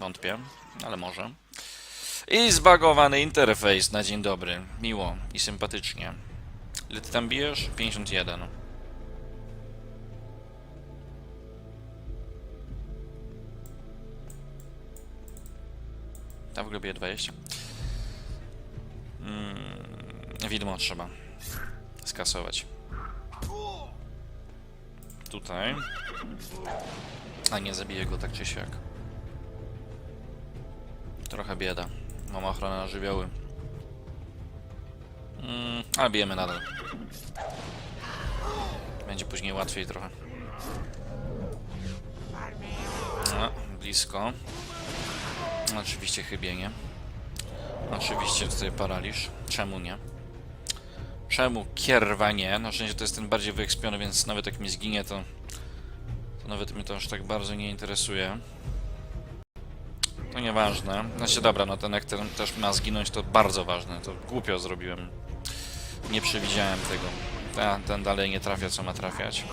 Wątpię, ale może. I zbagowany interfejs na dzień dobry. Miło i sympatycznie. Ile ty tam bijesz? 51. Tam w bije 20. Mm, widmo trzeba skasować. Tutaj. A nie zabiję go tak czy siak. Trochę bieda. Mam ochronę na żywioły. Mm, ale bijemy nadal. Będzie później łatwiej trochę. No, blisko. Oczywiście chybienie. Oczywiście tutaj paraliż. Czemu nie? Czemu kierwa nie? Na szczęście to jest ten bardziej wyekspiony, więc nawet jak mi zginie, to, to nawet mnie to aż tak bardzo nie interesuje. To nieważne. Znaczy dobra, no ten jak ten też ma zginąć, to bardzo ważne. To głupio zrobiłem. Nie przewidziałem tego. Ta, ten dalej nie trafia, co ma trafiać.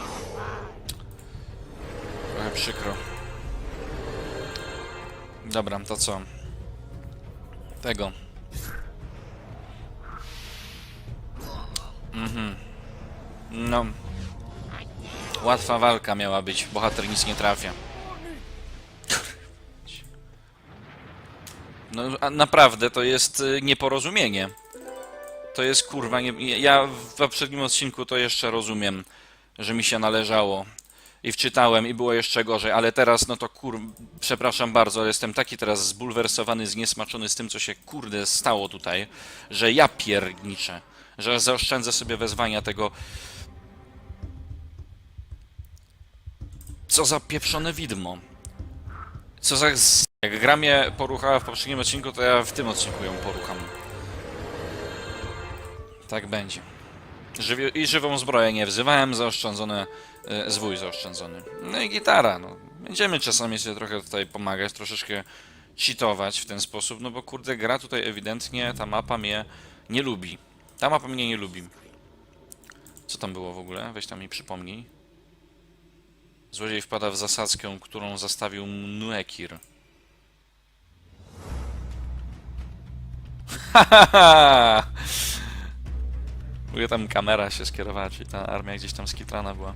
Trochę przykro. Dobra, to co? Tego. Mhm. No. Łatwa walka miała być. Bohater nic nie trafia. No, a naprawdę, to jest y, nieporozumienie. To jest kurwa nie... Ja w poprzednim odcinku to jeszcze rozumiem, że mi się należało. I wczytałem i było jeszcze gorzej, ale teraz no to kur... Przepraszam bardzo, ale jestem taki teraz zbulwersowany, zniesmaczony z tym, co się kurde stało tutaj, że ja pierniczę. Że zaoszczędzę sobie wezwania tego... Co za pieprzone widmo. Co za... Jak gra mnie poruchała w poprzednim odcinku, to ja w tym odcinku ją porucham. Tak będzie. Żywi I żywą zbroję nie wzywałem, zaoszczędzone... E, zwój zaoszczędzony. No i gitara, no. Będziemy czasami sobie trochę tutaj pomagać, troszeczkę cheatować w ten sposób, no bo kurde, gra tutaj ewidentnie, ta mapa mnie nie lubi. Ta mapa mnie nie lubi. Co tam było w ogóle? Weź tam mi przypomnij. Złodziej wpada w zasadzkę, którą zastawił Nuekir. Mogę tam kamera się skierować i ta armia gdzieś tam skitrana była.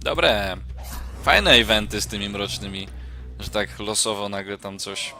Dobre. Fajne eventy z tymi mrocznymi, że tak losowo nagle tam coś